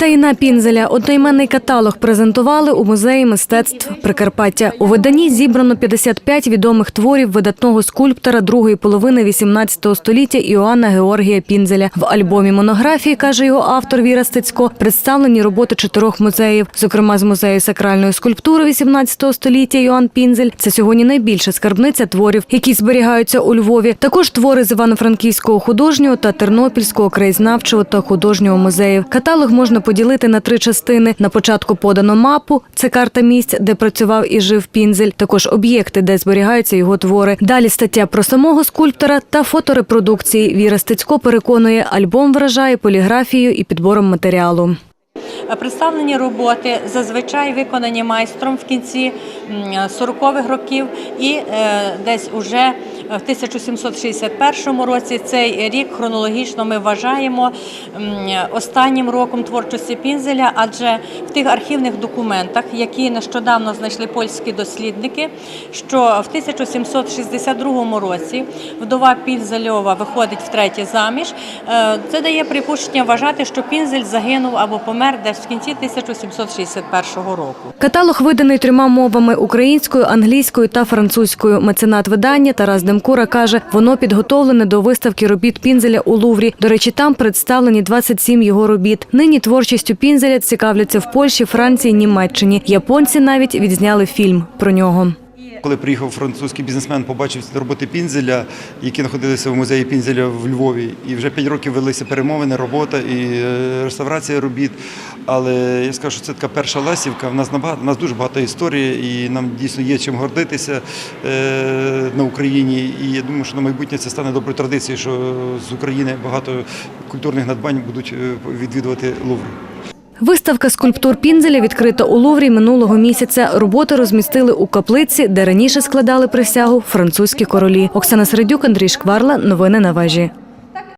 Таїна Пінзеля одноіменний каталог презентували у музеї мистецтв Прикарпаття. У виданні зібрано 55 відомих творів видатного скульптора другої половини 18 століття Іоанна Георгія Пінзеля. В альбомі монографії каже його автор Віра Стецько, представлені роботи чотирьох музеїв, зокрема з музею сакральної скульптури 18 століття Іоанн Пінзель. Це сьогодні найбільша скарбниця творів, які зберігаються у Львові. Також твори з Івано-Франківського художнього та Тернопільського краєзнавчого та художнього музеїв. Каталог можна поділити на три частини. На початку подано мапу це карта місць, де працював і жив Пінзель. Також об'єкти, де зберігаються його твори. Далі стаття про самого скульптора та фоторепродукції. Віра Стецько переконує, альбом вражає поліграфією і підбором матеріалу. Представлені роботи зазвичай виконані майстром в кінці м, 40-х років і е, десь уже в 1761 році цей рік хронологічно ми вважаємо останнім роком творчості Пінзеля, адже в тих архівних документах, які нещодавно знайшли польські дослідники, що в 1762 році вдова Пінзельова виходить втретє заміж. Е, Це дає припущення вважати, що Пінзель загинув або помер десь в кінці 1761 року. Каталог виданий трьома мовами українською, англійською та французькою. Меценат видання Тарас Демкура каже, воно підготовлене до виставки робіт Пінзеля у Луврі. До речі, там представлені 27 його робіт. Нині творчістю Пінзеля цікавляться в Польщі, Франції, Німеччині. Японці навіть відзняли фільм про нього. Коли приїхав французький бізнесмен, побачив роботи Пінзеля, які знаходилися в музеї Пінзеля в Львові. І вже п'ять років велися перемовини, робота і е, реставрація робіт. Але я скажу, що це така перша ласівка. В нас набагато, в нас дуже багато історії, і нам дійсно є чим гордитися е, на Україні. І я думаю, що на майбутнє це стане доброю традицією, що з України багато культурних надбань будуть е, відвідувати Лувр. Виставка скульптур Пінзеля відкрита у Луврі минулого місяця. Роботи розмістили у каплиці, де раніше складали присягу французькі королі. Оксана Середюк, Андрій Шкварла. Новини на вежі.